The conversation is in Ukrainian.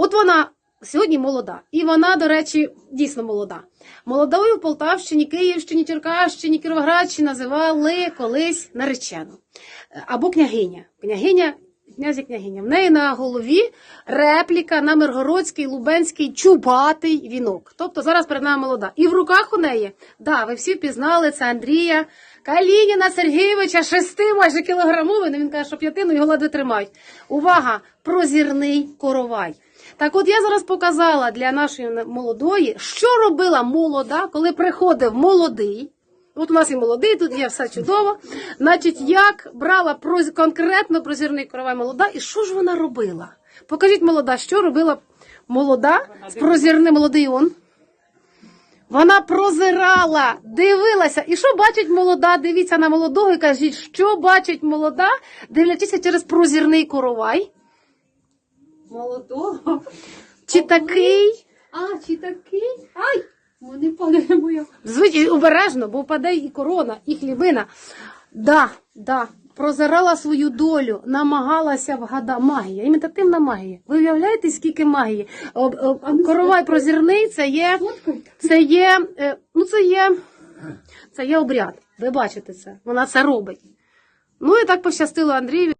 От вона сьогодні молода. І вона, до речі, дійсно молода. Молодою в Полтавщині, Київщині, Черкащині, Кіровоградщині називали колись наречену. Або княгиня. Княгиня, князі княгиня. В неї на голові репліка на Миргородський, Лубенський чубатий вінок. Тобто зараз перед нами молода. І в руках у неї, да, ви всі впізнали, це Андрія Калініна Сергійовича, шести майже кілограмовий, він каже, що п'ятину його ледве тримають. Увага! Прозірний коровай. Так от я зараз показала для нашої молодої, що робила молода, коли приходив молодий. От у нас і молодий, тут є все чудово. Значить, як брала проз... конкретно прозірний коровай молода, і що ж вона робила? Покажіть молода, що робила молода з прозірним молодий он. Вона прозирала, дивилася. І що бачить молода? Дивіться на молодого і кажіть, що бачить молода, дивлячися через прозірний коровай. Молодого. Чи такий? А, чи такий? Ай! Вони падає моя. Звичайно, обережно, бо впаде і корона, і хлібина. Да, да, прозирала свою долю, намагалася вгадати. Магія, імітативна магія. Ви уявляєте, скільки магії? Об- Коровай прозірний це є. Це є, е, ну це є, це є обряд. Ви бачите це. Вона це робить. Ну і так пощастило Андрію.